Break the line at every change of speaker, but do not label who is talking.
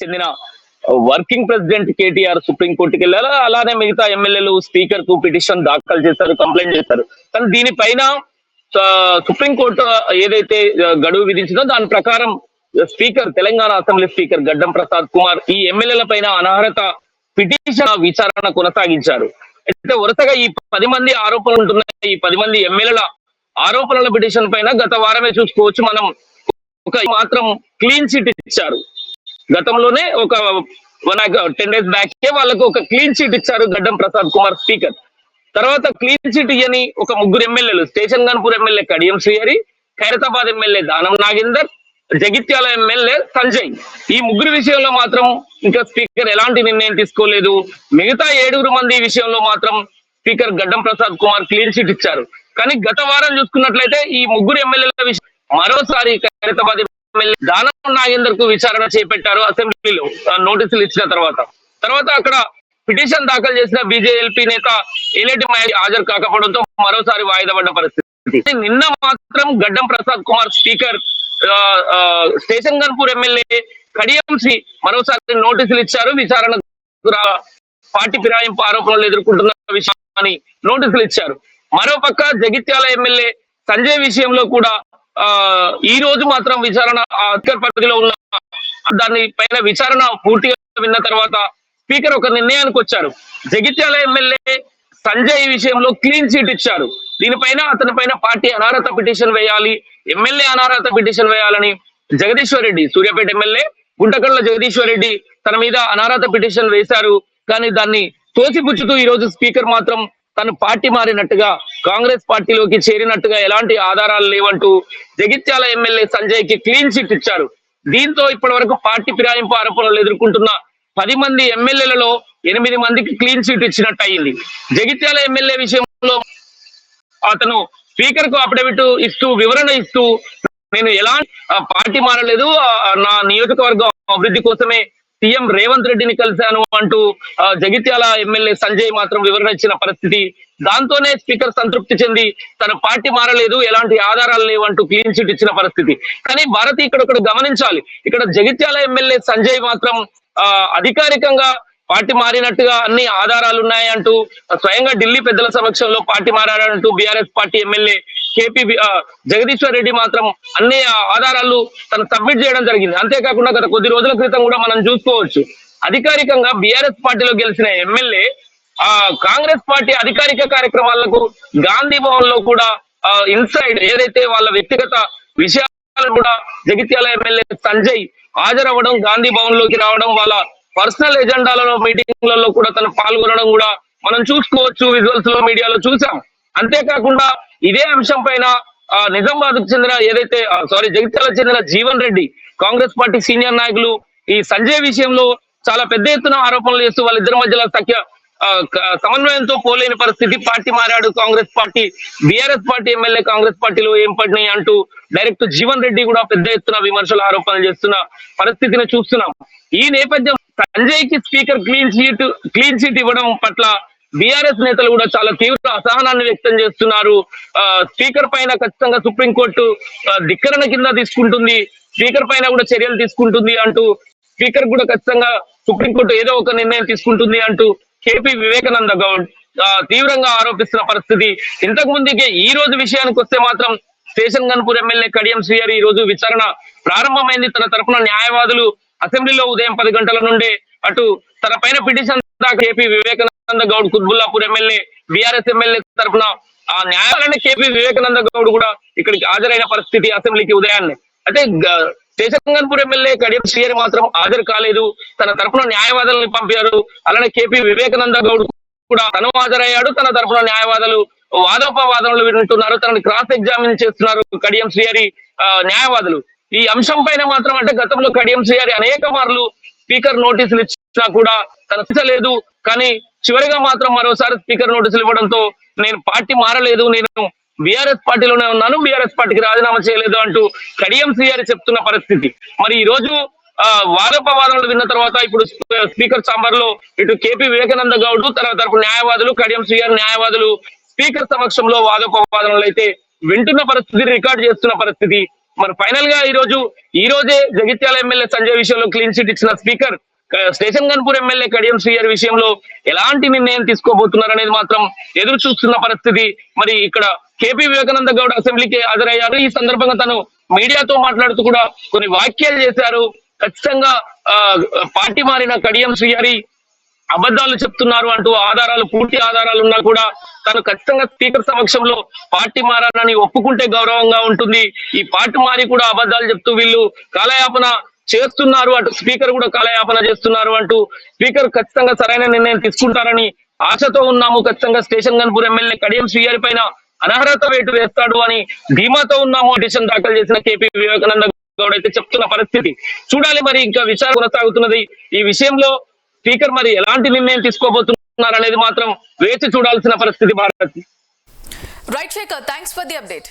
చెందిన working president KTR సుప్రీంకోర్టుకి వెళ్ళారు అలానే మిగతా ఎమ్మెల్యేలు స్పీకర్కు పిటిషన్ దాఖలు చేశారు కంప్లైంట్ చేశారు. కానీ దీనిపైన సుప్రీంకోర్టు సుప్రీం కోర్టు ఏదైతే గడువు విధించిందో దాని ప్రకారం స్పీకర్ తెలంగాణ అసెంబ్లీ స్పీకర్ గడ్డం ప్రసాద్ కుమార్ ఈ ఎమ్మెల్యేల పైన అనర్హత పిటిషన్ విచారణ కొనసాగించారు. అయితే వరుసగా ఈ పది మంది ఆరోపణలు ఉంటున్నాయి. ఈ పది మంది ఎమ్మెల్యేల ఆరోపణల పిటిషన్ పైన గత వారమే చూసుకోవచ్చు. మనం ఒక మాత్రం క్లీన్ చిట్ ఇచ్చారు. గతంలోనే ఒక టెన్ డేస్ బ్యాక్ వాళ్ళకు ఒక క్లీన్ చిట్ ఇచ్చారు గడ్డం ప్రసాద్ కుమార్ స్పీకర్. తర్వాత క్లీన్ షీట్ ఇయ్యని ఒక ముగ్గురు ఎమ్మెల్యేలు Station Ghanpur MLA Kadiyam Srihari Khairatabad MLA Danam Nagender Jagtial MLA Sanjay. ఈ ముగ్గురు విషయంలో మాత్రం ఇంకా స్పీకర్ ఎలాంటి నిర్ణయం తీసుకోలేదు. మిగతా ఏడుగురు మంది విషయంలో మాత్రం స్పీకర్ గడ్డం ప్రసాద్ కుమార్ క్లీన్ చిట్ ఇచ్చారు. కానీ గత వారం చూసుకున్నట్లయితే ఈ ముగ్గురు ఎమ్మెల్యేల విషయం మరోసారి ఖైరతాబాద్ ఎమ్మెల్యే దానం నాగేందర్కు విచారణ చేపట్టారు అసెంబ్లీలో నోటీసులు ఇచ్చిన తర్వాత. తర్వాత అక్కడ పిటిషన్ దాఖలు చేసిన బీజేఎల్పీ నేత ఎలేటి హాజరు కాకపోవడంతో మరోసారి వాయిదా పడ్డ పరిస్థితి. నిన్న మాత్రం Gaddam Prasad Kumar speaker Station Ghanpur MLA కడియంశ్రీ మరోసారి నోటీసులు ఇచ్చారు. విచారణ పార్టీ ఫిరాయింపు ఆరోపణలు ఎదుర్కొంటున్న విషయాన్ని నోటీసులు ఇచ్చారు. మరోపక్క జగిత్యాల ఎమ్మెల్యే సంజయ్ విషయంలో కూడా ఈ రోజు మాత్రం విచారణ అధికార పరిధిలో ఉన్న దాని పైన విచారణ పూర్తిగా విన్న తర్వాత స్పీకర్ ఒక నిర్ణయానికి వచ్చారు. జగిత్యాల ఎమ్మెల్యే సంజయ్ విషయంలో క్లీన్ చీట్ ఇచ్చారు. దీనిపైన అతని పైన పార్టీ అనర్హత పిటిషన్ వేయాలి ఎమ్మెల్యే అనర్హత పిటిషన్ వేయాలని జగదీశ్వర్ రెడ్డి సూర్యాపేట ఎమ్మెల్యే గుంటకళ్ళ జగదీశ్వర్ రెడ్డి తన మీద అనర్హత పిటిషన్ వేశారు. కానీ దాన్ని తోసిపుచ్చుతూ ఈ రోజు స్పీకర్ మాత్రం తను పార్టీ మారినట్టుగా కాంగ్రెస్ పార్టీలోకి చేరినట్టుగా ఎలాంటి ఆధారాలు లేవంటూ జగిత్యాల ఎమ్మెల్యే సంజయ్కి క్లీన్ చిట్ ఇచ్చారు. దీంతో ఇప్పటి వరకు పార్టీ ఫిరాయింపు ఆరోపణలు ఎదుర్కొంటున్న పది మంది ఎమ్మెల్యేలలో ఎనిమిది మందికి క్లీన్ చిట్ ఇచ్చినట్టు అయింది. జగిత్యాల ఎమ్మెల్యే విషయంలో అతను స్పీకర్కు అఫిడవిట్ ఇస్తూ వివరణ ఇస్తూ నేను ఎలా పార్టీ మారలేదు నా నియోజకవర్గం అభివృద్ధి కోసమే సీఎం రేవంత్ రెడ్డిని కలిశాను అంటూ జగిత్యాల ఎమ్మెల్యే సంజయ్ మాత్రం వివరణ ఇచ్చిన పరిస్థితి. దాంతోనే స్పీకర్ సంతృప్తి చెంది తన పార్టీ మారలేదు ఎలాంటి ఆధారాలు లేవు అంటూ క్లీన్ చిట్ ఇచ్చిన పరిస్థితి. కానీ భారతి ఇక్కడ ఒకటి గమనించాలి. ఇక్కడ జగిత్యాల ఎమ్మెల్యే సంజయ్ మాత్రం ఆ, అధికారికంగా పార్టీ మారినట్టుగా అన్ని ఆధారాలు ఉన్నాయంటూ స్వయంగా ఢిల్లీ పెద్దల సమక్షంలో party మారాడంటూ BRS party MLA KP Jagadishwar Reddy మాత్రం అన్ని ఆధారాలు తను సబ్మిట్ చేయడం జరిగింది. అంతేకాకుండా గత కొద్ది రోజుల క్రితం కూడా మనం చూసుకోవచ్చు. అధికారికంగా బీఆర్ఎస్ పార్టీలో గెలిచిన ఎమ్మెల్యే ఆ కాంగ్రెస్ పార్టీ అధికారిక కార్యక్రమాలకు గాంధీ భవన్లో కూడా ఇన్సైడ్ ఏదైతే వాళ్ళ వ్యక్తిగత విషయాలు కూడా జగిత్యాల ఎమ్మెల్యే సంజయ్ హాజరవ్వడం గాంధీ భవన్లోకి రావడం వాళ్ళ పర్సనల్ ఎజెండాలలో మీటింగ్లలో కూడా తను పాల్గొనడం కూడా మనం చూసుకోవచ్చు విజువల్స్లో మీడియాలో చూసాం. అంతేకాకుండా ఇదే అంశం పైన నిజామాబాద్కు చెందిన ఏదైతే సారీ జగిత్యాల చెందిన జీవన్ రెడ్డి కాంగ్రెస్ పార్టీ సీనియర్ నాయకులు ఈ సంజయ్ విషయంలో చాలా పెద్ద ఎత్తున ఆరోపణలు చేస్తూ వాళ్ళిద్దరి మధ్యలో సఖ్య సమన్వయంతో పోలేని పరిస్థితి పార్టీ మారాడు Congress party BRS party MLA Congress పార్టీలో ఏం పడినాయి అంటూ డైరెక్ట్ జీవన్ రెడ్డి కూడా పెద్ద ఎత్తున విమర్శలు ఆరోపణలు చేస్తున్న పరిస్థితిని చూస్తున్నాం. ఈ నేపథ్యం సంజయ్కి speaker clean chit clean chit ఇవ్వడం పట్ల బీఆర్ఎస్ నేతలు కూడా చాలా తీవ్ర అసహనాన్ని వ్యక్తం చేస్తున్నారు. ఆ, స్పీకర్ పైన ఖచ్చితంగా సుప్రీంకోర్టు ధిక్కరణ కింద తీసుకుంటుంది. స్పీకర్ పైన కూడా చర్యలు తీసుకుంటుంది అంటూ స్పీకర్ కూడా ఖచ్చితంగా సుప్రీంకోర్టు ఏదో ఒక నిర్ణయం తీసుకుంటుంది అంటూ కేపీ వివేకానంద గౌడ్ ఆ, తీవ్రంగా ఆరోపిస్తున్న పరిస్థితి. ఇంతకు ముందుకే ఈ రోజు విషయానికి వస్తే మాత్రం స్టేషన్ గన్పూర్ ఎమ్మెల్యే కడియం శ్రీహరి ఈ రోజు విచారణ ప్రారంభమైంది. తన తరఫున న్యాయవాదులు అసెంబ్లీలో ఉదయం పది గంటల నుండే అటు తన పైన పిటిషన్ దాకా KP Vivekananda Goud Quthbullapur MLA BRS MLA తరపున ఆ న్యాయాలయాన్ని కేపీ వివేకానంద గౌడ్ కూడా ఇక్కడికి హాజరైన పరిస్థితి అసెంబ్లీకి ఉదయాన్నే. అయితే గ- శేషగంగన్పూర్ ఎమ్మెల్యే కడియం శ్రీహరి మాత్రం హాజరు కాలేదు. తన తరపున న్యాయవాదులను పంపారు. అలానే కేపీ వివేకానంద గౌడ్ కూడా తను హాజరయ్యాడు. తన తరపున న్యాయవాదులు వాదోపవాదనలు వింటున్నారు. తనని క్రాస్ ఎగ్జామిన్ చేస్తున్నారు కడియం శ్రీహరి ఆ, న్యాయవాదులు. ఈ అంశం పైన మాత్రం అంటే గతంలో కడియం సిఆర్ అనేక మార్లు స్పీకర్ నోటీసులు ఇచ్చినా కూడా తనలేదు కానీ చివరిగా మాత్రం మరోసారి స్పీకర్ నోటీసులు ఇవ్వడంతో నేను పార్టీ మారలేదు. నేను బీఆర్ఎస్ పార్టీలోనే ఉన్నాను. బీఆర్ఎస్ పార్టీకి రాజీనామా చేయలేదు అంటూ కడియం సిఆర్ చెప్తున్న పరిస్థితి. మరి ఈ రోజు ఆ వాదోపవాదనలు విన్న తర్వాత ఇప్పుడు స్పీకర్ చాంబర్లో ఇటు కేపీ వివేకానంద గౌడ్ తన తరపు న్యాయవాదులు కడియం సిఆర్ న్యాయవాదులు స్పీకర్ సమక్షంలో వాదోపవాదనలు అయితే వింటున్న పరిస్థితి రికార్డ్ చేస్తున్న పరిస్థితి మరి ఫైనల్గా ఈ రోజు ఈ రోజే జగిత్యాల ఎమ్మెల్యే సంజయ్ విషయంలో క్లీన్ చిట్ ఇచ్చిన speaker Station Ghanpur MLA Kadiyam Srihari విషయంలో ఎలాంటి నిర్ణయం తీసుకోబోతున్నారు అనేది మాత్రం ఎదురు చూస్తున్న పరిస్థితి. మరి ఇక్కడ కేపీ వివేకానంద గౌడ్ అసెంబ్లీకి హాజరయ్యారు. ఈ సందర్భంగా తను మీడియాతో మాట్లాడుతూ కూడా కొన్ని వ్యాఖ్యలు చేశారు. ఖచ్చితంగా ఆ, పార్టీ మారిన కడియం శ్రీహరి అబద్ధాలు చెప్తున్నారు అంటూ ఆధారాలు పూర్తి ఆధారాలు ఉన్నా కూడా తను ఖచ్చితంగా స్పీకర్ సమక్షంలో పార్టీ మారాలని ఒప్పుకుంటే గౌరవంగా ఉంటుంది. ఈ పార్టీ మారి కూడా అబద్ధాలు చెప్తూ వీళ్ళు కాలయాపన చేస్తున్నారు అంటూ స్పీకర్ కూడా కాలయాపన చేస్తున్నారు అంటూ స్పీకర్ ఖచ్చితంగా సరైన నిర్ణయం తీసుకుంటారని ఆశతో ఉన్నాము. ఖచ్చితంగా స్టేషన్ గన్పూర్ ఎమ్మెల్యే కడియం శ్రీయారి పైన అనర్హత వేటు వేస్తాడు అని ధీమాతో ఉన్నాము. పిటిషన్ దాఖలు చేసిన కేపీ వివేకానంద గౌడ్ అయితే చెప్తున్న పరిస్థితి. చూడాలి మరి ఇంకా విచారణ కొనసాగుతున్నది. ఈ విషయంలో స్పీకర్ మరి ఎలాంటి నిర్ణయం తీసుకోబోతున్నారు అనేది మాత్రం వేచి చూడాల్సిన పరిస్థితి Bharat
right Shekhar thanks for the update